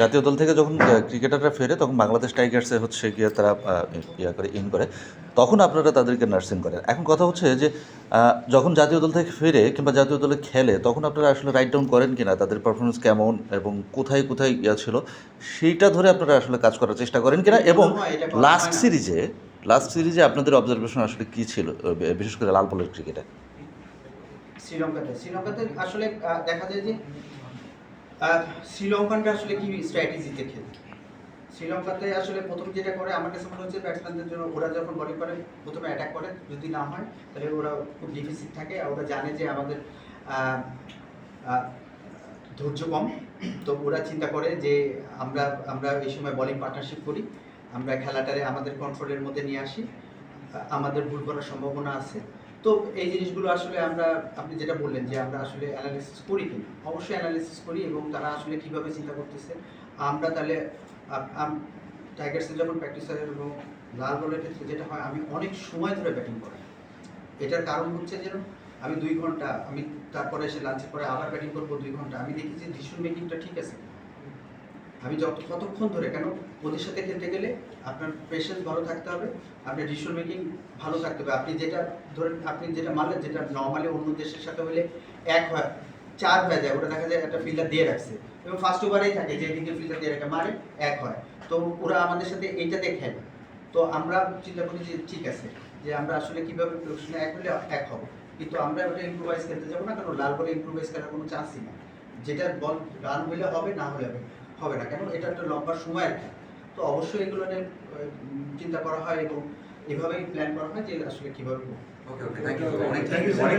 জাতীয় দল থেকে যখন ক্রিকেটাররা ফেরে তখন বাংলাদেশ টাইগার্সে হচ্ছে গিয়ে তারা ইয়া করে ইন করে। তখন আপনারা তাদেরকে নার্সিং করেন। এখন কথা হচ্ছে যে যখন জাতীয় দল থেকে ফেরে কিংবা জাতীয় দলে খেলে তখন আপনারা আসলে রাইট ডাউন করেন কি না তাদের পারফরমেন্স কেমন এবং কোথায় কোথায় ইয়া ছিল সেইটা ধরে আপনারা আসলে কাজ করার চেষ্টা করেন কিনা এবং লাস্ট সিরিজে লাস্ট সিরিজে আপনাদের অবজারভেশন আসলে কী ছিল বিশেষ করে লাল বলের ক্রিকেটে শ্রীলঙ্কাতে শ্রীলঙ্কাতে আসলে দেখা যায় যে আহ, শ্রীলঙ্কানরা আসলে কি স্ট্র্যাটেজিতে খেলে? শ্রীলঙ্কাতে আসলে প্রথম যেটা করে আমার কাছে মনে হচ্ছে ব্যাটসম্যানদের জন্য ওরা যখন বলিং করে প্রথমে অ্যাটাক করে। যদি না হয় তাহলে ওরা খুব ডিফিসিট থাকে আর ওরা জানে যে আমাদের ধৈর্য কম। তো ওরা চিন্তা করে যে আমরা আমরা এই সময় বলিং পার্টনারশিপ করি। আমরা খেলাটারে আমাদের কন্ট্রোলের মধ্যে নিয়ে আসি। আমাদের ভুল করার সম্ভাবনা আছে। তো এই জিনিসগুলো আসলে আমরা, আপনি যেটা বললেন যে আমরা আসলে অ্যানালিসিস করি কিনা অবশ্যই অ্যানালিসিস করি এবং তারা আসলে কীভাবে চিন্তা করতেছে। আমরা তাহলে টাইগার্সে যখন প্র্যাকটিস হয় এবং লাল বলের ক্ষেত্রে যেটা হয়, আমি অনেক সময় ধরে ব্যাটিং করি এটার কারণ হচ্ছে যেন আমি দুই ঘণ্টা, আমি তারপরে এসে লাঞ্চের পরে আবার ব্যাটিং করব দুই ঘণ্টা। আমি দেখি যে ডিসিশন মেকিংটা ঠিক আছে। আমি যত কতক্ষণ ধরে, কেন? ওদের সাথে খেলতে গেলে আপনার পেশেন্স ভালো থাকতে হবে, আপনার ডিসিশন মেকিং ভালো থাকতে হবে। আপনি যেটা ধরেন, আপনি যেটা মানলেন যেটা নর্মালি অন্য দেশের সাথে হলে এক হয়, চার হয়ে যায়, ওটা দেখা যায় একটা ফিল্ডার দিয়ে রাখছে। এবং ফার্স্ট ওভারেই থাকে, যে দিকে ফিল্ডার দিয়ে রাখে মারে, এক হয়। তো ওরা আমাদের সাথে এইটা দেখে তো আমরা চিন্তা করি যে ঠিক আছে, যে আমরা আসলে কীভাবে প্রফেশনাল এক হলে এক হব। কিন্তু আমরা ওটা ইম্প্রোভাইজ খেলতে যাব না কারণ লাল বলে ইম্প্রোভাইজ খেলার কোনো চান্সই না যেটা বল রান হলে হবে, না হলে হবে। হবে না। কেন? এটা একটা লম্বা সময় আর তো অবশ্যই এগুলো নিয়ে চিন্তা করা হয় এবং এভাবেই প্ল্যান করা হয় যে আসলে কীভাবে করব। ওকে ওকে থ্যাংক ইউ অনেক থ্যাংক ইউ অনেক